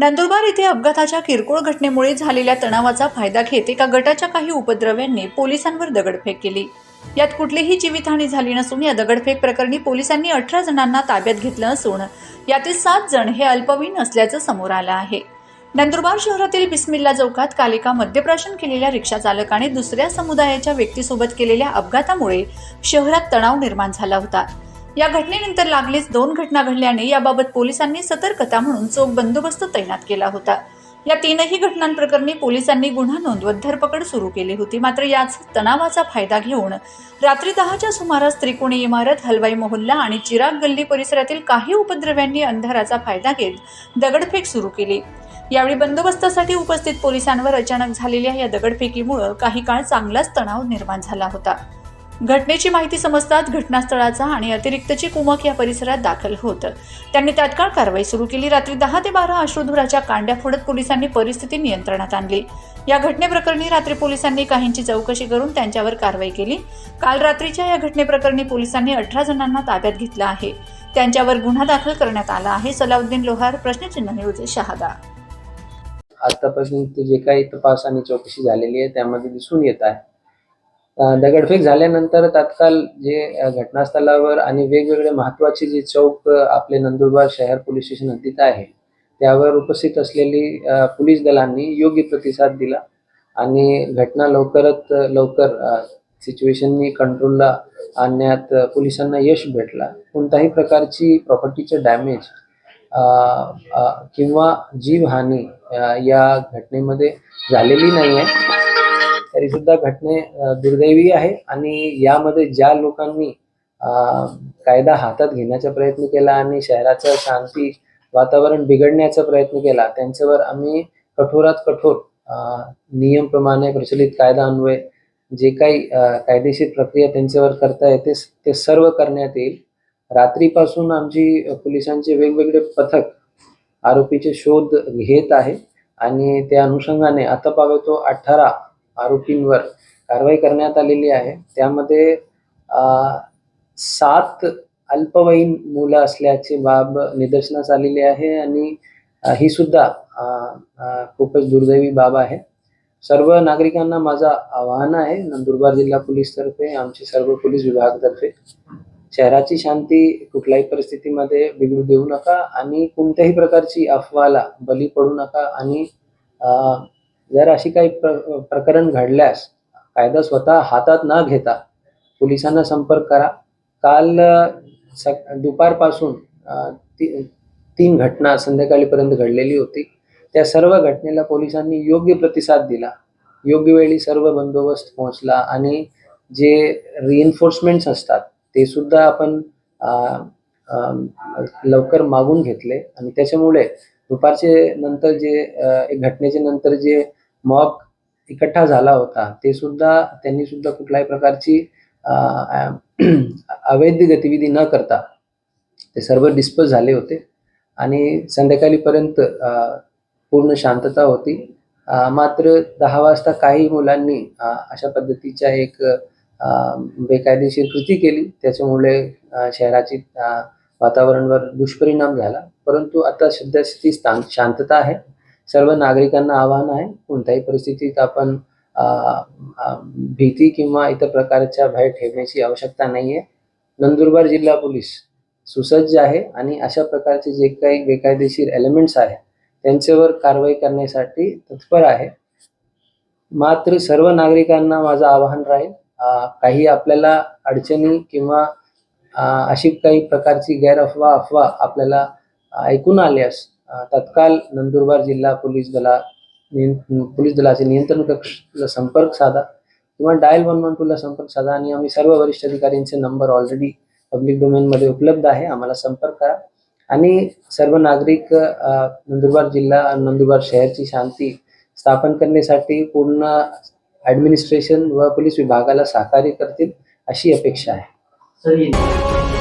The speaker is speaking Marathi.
नंदुरबार येथे अपघाताच्या किरकोळ घटनेमुळे झालेल्या तणावाचा फायदा घेत एका गटाच्या काही उपद्रव्यांनी पोलिसांवर दगडफेक केली. यात कुठलीही जीवितहानी झाली नसून या दगडफेक प्रकरणी पोलिसांनी अठरा जणांना ताब्यात घेतलं असून यातील सात जण हे अल्पवयीन असल्याचं समोर आलं आहे. नंदुरबार शहरातील बिस्मिल्ला चौकात काल एका मद्यप्राशन केलेल्या रिक्षा चालकाने दुसऱ्या समुदायाच्या व्यक्तीसोबत केलेल्या अपघातामुळे शहरात तणाव निर्माण झाला होता. या घटनेनंतर लागलीच दोन घटना घडल्याने याबाबत पोलिसांनी सतर्कता म्हणून चोख बंदोबस्त तैनात केला होता. या तीनही घटनांप्रकरणी पोलिसांनी गुन्हा नोंदवत धरपकड सुरू केली होती. मात्र याच तणावाचा फायदा घेऊन रात्री दहाच्या सुमारास त्रिकोणी इमारत हलवाई मोहल्ला आणि चिराग गल्ली परिसरातील काही उपद्रव्यांनी अंधाराचा फायदा घेत दगडफेक सुरू केली. यावेळी बंदोबस्तासाठी उपस्थित पोलिसांवर अचानक झालेल्या या दगडफेकीमुळे काही काळ चांगलाच तणाव निर्माण झाला होता. घटनेची माहिती समजताच घटनास्थळाचा आणि अतिरिक्तची कुमक या परिसरात दाखल होत. त्यांनी तात्काळ कारवाई सुरू केली. रात्री दहा ते बारा अश्रुधुराच्या कांड्या फोडत पोलिसांनी परिस्थिती नियंत्रणात आणली. या घटनेप्रकरणी रात्री पोलिसांनी काहींची चौकशी करून त्यांच्यावर कारवाई केली. काल रात्रीच्या या घटनेप्रकरणी पोलिसांनी अठरा जणांना ताब्यात घेतलं आहे. त्यांच्यावर गुन्हा दाखल करण्यात आला आहे. सलाउद्दीन लोहार प्रश्नचिन्ह न्यूज शहादा. आतापासून जे काही तपास आणि चौकशी झालेली आहे त्यामध्ये दिसून येत आहे. दगडफेक झाल्यानंतर तात्काळ जे घटनास्थळावर आणि वेगवेगळे महत्त्वाचे जे चौक आपले नंदुरबार शहर पोलीस स्टेशन हद्दीत आहे त्यावर उपस्थित असलेली पोलीस दलांनी योग्य प्रतिसाद दिला आणि घटना लवकरात लवकर सिच्युएशननी कंट्रोलला आणण्यात पोलिसांना यश भेटला. कोणत्याही प्रकारची प्रॉपर्टीचे डॅमेज किंवा जीवहानी या घटनेमध्ये झालेली नाही आहे तरी सुद्धा घटने दुर्दैवी आहे आणि यामध्ये ज्या लोकांनी कायदा हातात घेण्याचा प्रयत्न केला आणि शहराचं शांती वातावरण बिघडण्याचा प्रयत्न केला त्यांच्यावर आम्ही कठोरात कठोर नियमप्रमाणे प्रचलित कायदा अन्वय जे काही कायदेशीर प्रक्रिया त्यांच्यावर करता येते ते सर्व करण्यात येईल. रात्रीपासून आमची पोलिसांचे वेगवेगळे पथक आरोपीचे शोध घेत आहे आणि त्या अनुषंगाने आता पावेतो अठरा आरोपींवर कारवाई करण्यात आलेली आहे. त्यामध्ये सात अल्पवयीन मुलं असल्याची बाब निदर्शनास आलेली आहे आणि ही सुद्धा खूपच दुर्दैवी बाब आहे. सर्व नागरिकांना माझा आवाहन आहे नंदुरबार जिल्हा पोलीस तर्फे आमचे सर्व पोलीस विभागातर्फे शहराची शांती कुठल्याही परिस्थितीमध्ये बिघडू देऊ नका आणि कोणत्याही प्रकारची अफवाला बली पडू नका आणि जर अशी काही प्र प्रकरण घडल्यास कायदा स्वतः हातात न घेता पोलिसांना संपर्क करा. काल अ, सक दुपारपासून ती तीन घटना संध्याकाळीपर्यंत घडलेली होती. त्या सर्व घटनेला पोलिसांनी योग्य प्रतिसाद दिला. योग्य वेळी सर्व बंदोबस्त पोहोचला आणि जे रिएन्फोर्समेंट्स असतात ते सुद्धा आपण लवकर मागून घेतले. आणि त्याच्यामुळे दुपारचे नंतर जे घटनेचे एक नंतर जे मॉक इकट्ठा झाला होता. ते सुद्धा त्यांनी सुद्धा कुठल्याही प्रकारची अवैध गतिविधी न करता ते सर्व डिस्पोज झाले होते. आणि संध्याकाळीपर्यंत पूर्ण शांतता होती. मात्र दहा वाजता काही मुलांनी अशा पद्धतीच्या एक बेकायदेशीर कृती केली. त्याच्यामुळे शहराची वातावरणावर दुष्परिणाम झाला. परंतु आता सध्या स्थिती स्थान शांतता आहे. सर्व नागरिकांना आवाहन आहे. कोणत्याही परिस्थितीत आपण भीती किंवा इतर प्रकारच्या भय ठेवण्याची आवश्यकता नाही आहे नंदुरबार जिल्हा पोलीस सुसज्ज आहे आणि अशा प्रकारचे जे काही बेकायदेशीर एलिमेंट्स आहे त्यांच्यावर कारवाई करण्यासाठी तत्पर आहे. मात्र सर्व नागरिकांना माझं आवाहन राहील काही आपल्याला अडचणी किंवा अशी काही प्रकारची गैरअफवा अफवा आपल्याला ऐकून आल्यास तत्काल तत्काळ नंदुरबार जिल्हा पोलीस दला पोलीस दलाचे नियंत्रण कक्ष संपर्क साधा किंवा डायल वन वन टूला संपर्क साधा आणि आम्ही सर्व वरिष्ठ अधिकाऱ्यांचे नंबर ऑलरेडी पब्लिक डोमेनमध्ये उपलब्ध आहे. आम्हाला संपर्क करा. आणि सर्व नागरिक नंदुरबार जिल्हा नंदुरबार शहरची शांती स्थापन करण्यासाठी पूर्ण ॲडमिनिस्ट्रेशन व पोलीस विभागाला सहकार्य करतील अशी अपेक्षा आहे. सर